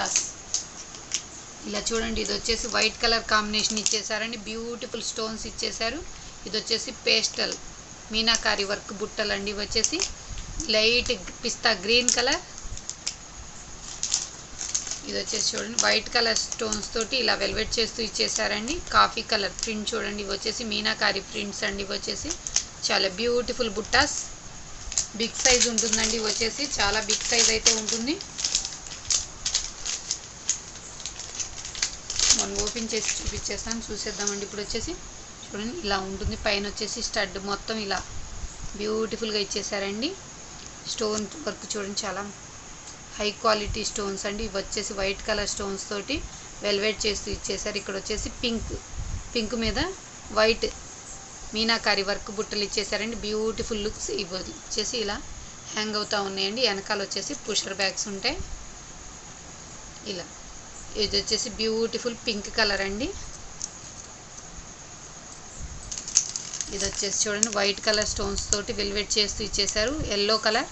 బుట్టాస్ ఇలా చూడండి ఇది వచ్చేసి వైట్ కలర్ కాంబినేషన్ ఇచ్చేసారండి బ్యూటిఫుల్ స్టోన్స్ ఇచ్చేసారు ఇది వచ్చేసి పేస్టల్ మీనాకారి వర్క్ బుట్టలు అండి. ఇవి వచ్చేసి లైట్ పిస్తా గ్రీన్ కలర్. ఇది వచ్చేసి చూడండి వైట్ కలర్ స్టోన్స్ తోటి ఇలా వెల్వెట్ చేస్తూ ఇచ్చేసారండి కాఫీ కలర్ ప్రింట్ చూడండి ఇవి వచ్చేసి మీనాకారి ప్రింట్స్ అండి. ఇవి వచ్చేసి చాలా బ్యూటిఫుల్ బుట్టాస్. బిగ్ సైజ్ ఉంటుందండి ఇవి వచ్చేసి చాలా బిగ్ సైజ్ అయితే ఉంటుంది. ఓపెన్ చేసి చూపించేస్తాను. చూసేద్దామండి. ఇప్పుడు వచ్చేసి చూడండి ఇలా ఉంటుంది. పైన వచ్చేసి స్టడ్ మొత్తం ఇలా బ్యూటిఫుల్గా ఇచ్చేసారండి. స్టోన్ వర్క్ చూడండి చాలా హై క్వాలిటీ స్టోన్స్ అండి. ఇవి వచ్చేసి వైట్ కలర్ స్టోన్స్ తోటి వెల్వెట్ చేస్తూ ఇచ్చేసారు. ఇక్కడ వచ్చేసి పింక్ పింక్ మీద వైట్ మీనాకారి వర్క్ బుట్టలు ఇచ్చేసారండి. బ్యూటిఫుల్ లుక్స్ ఇవి వచ్చేసి ఇలా హ్యాంగ్ అవుతూ ఉన్నాయండి. వెనకాల వచ్చేసి పుషర్ బ్యాగ్స్ ఉంటాయి. ఇలా ఇది వచ్చేసి బ్యూటిఫుల్ పింక్ కలర్ అండి. ఇది వచ్చేసి చూడండి వైట్ కలర్ స్టోన్స్ తోటి వెల్వెట్ చేస్తూ ఇచ్చేసారు ఎల్లో కలర్.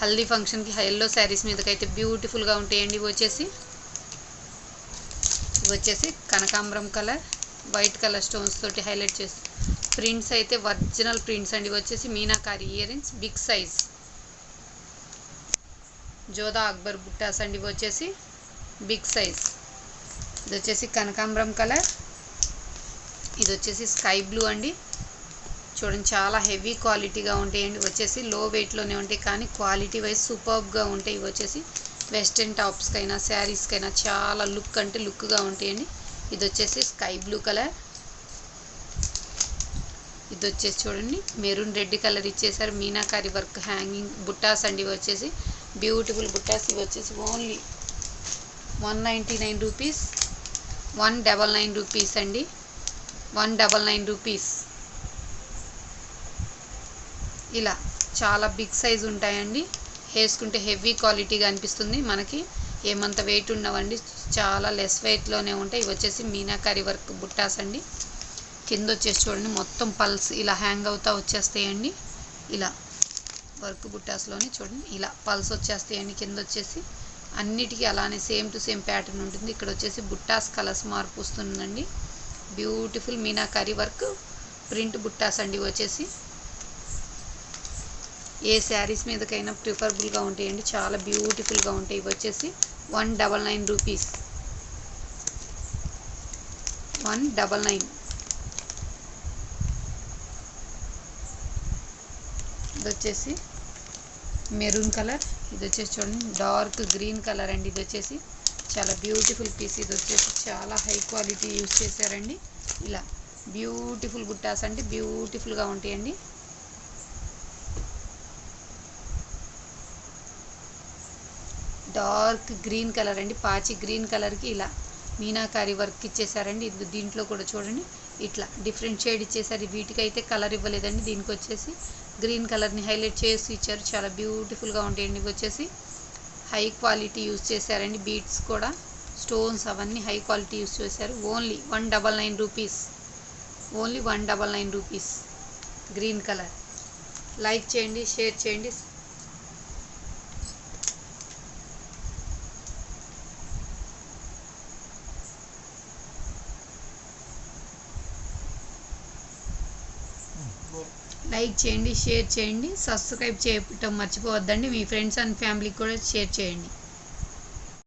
హల్దీ ఫంక్షన్కి ఎల్లో శారీస్ మీదకైతే బ్యూటిఫుల్గా ఉంటాయండి ఇవి వచ్చేసి. ఇవి వచ్చేసి కనకాంబరం కలర్. వైట్ కలర్ స్టోన్స్ తోటి హైలైట్ చేస్తూ. ప్రింట్స్ అయితే ఒరిజినల్ ప్రింట్స్ అండి. ఇవి వచ్చేసి meenakari earrings big size. Jodha Akbar బుట్టాస్ అండి ఇవి వచ్చేసి. Big size. ఇది వచ్చేసి కనకాంబరం కలర్. ఇది వచ్చేసి స్కై బ్లూ అండి. చూడండి చాలా హెవీ క్వాలిటీగా ఉంటాయండి వచ్చేసి లో వెయిట్లోనే ఉంటాయి కానీ క్వాలిటీ వైజ్ సూపర్గా ఉంటాయి. ఇవి వచ్చేసి వెస్ట్రన్ టాప్స్కైనా శారీస్కైనా చాలా లుక్ అంటే లుక్గా ఉంటాయండి ఇది వచ్చేసి స్కై బ్లూ కలర్. ఇది వచ్చేసి చూడండి మెరూన్ రెడ్ కలర్ ఇచ్చేసారు మీనాకారి వర్క్ హ్యాంగింగ్ బుట్టాస్ అండి ఇవి వచ్చేసి. బ్యూటిఫుల్ బుట్టాస్ ఇవి వచ్చేసి only one ninety nine rupees one double nine rupees అండి. One double nine rupees. ఇలా చాలా బిగ్ సైజ్ ఉంటాయండి. వేసుకుంటే హెవీ క్వాలిటీగా అనిపిస్తుంది మనకి. ఏమంత వెయిట్ ఉండవండి. చాలా లెస్ వెయిట్లోనే ఉంటాయి. ఇవి వచ్చేసి మీనాకారి వర్క్ బుట్టాస్ అండి. కింద వచ్చేసి చూడండి మొత్తం పల్స్ ఇలా హ్యాంగ్ అవుతా వచ్చేస్తాయండి. ఇలా వర్క్ బుట్టాస్లోని చూడండి ఇలా పల్స్ వచ్చేస్తాయండి కింద వచ్చేసి. అన్నిటికీ అలానే సేమ్ టు సేమ్ ప్యాటర్న్ ఉంటుంది. ఇక్కడ వచ్చేసి బుట్టాస్ కలర్స్ మార్పు వస్తుందండి. బ్యూటిఫుల్ మీనాకారి వర్క్ ప్రింట్ బుట్టాస్ అండి వచ్చేసి. ఏ శారీస్ మీదకైనా ప్రిఫరబుల్గా ఉంటాయండి. చాలా బ్యూటిఫుల్గా ఉంటాయి వచ్చేసి. One double nine rupees. One double nine. ఇది వచ్చేసి మెరూన్ కలర్. ఇది వచ్చేసి చూడండి డార్క్ గ్రీన్ కలర్ అండి ఇది వచ్చేసి. చాలా బ్యూటిఫుల్ పీస్ ఇది వచ్చేసి. చాలా హై క్వాలిటీ యూస్ చేశారండి. ఇలా బ్యూటిఫుల్ గుట్టాస్ అంటే బ్యూటిఫుల్గా ఉంటాయండి. డార్క్ గ్రీన్ కలర్ అండి. పాచి గ్రీన్ కలర్కి ఇలా మీనాకారి వర్క్ ఇచ్చేసారండి ఇది దీంట్లో కూడా చూడండి. ఇట్లా డిఫరెంట్ షేడ్ ఇచ్చేసారు వీటికైతే కలర్ ఇవ్వలేదండి. దీనికి వచ్చేసి గ్రీన్ కలర్ని హైలైట్ చేసి ఇచ్చారు. చాలా బ్యూటిఫుల్గా ఉంటాయండి వచ్చేసి హై క్వాలిటీ యూస్ చేశారండి. బీట్స్ కూడా స్టోన్స్ అవన్నీ హై క్వాలిటీ యూస్ చేశారు. Only one double nine rupees. Only one double nine rupees. Green colour. Like చేయండి షేర్ చేయండి. లైక్ చేయండి షేర్ చేయండి సబ్స్క్రైబ్ చేయటం మర్చిపోవద్దండి. మీ ఫ్రెండ్స్ అండ్ ఫ్యామిలీకి కూడా షేర్ చేయండి.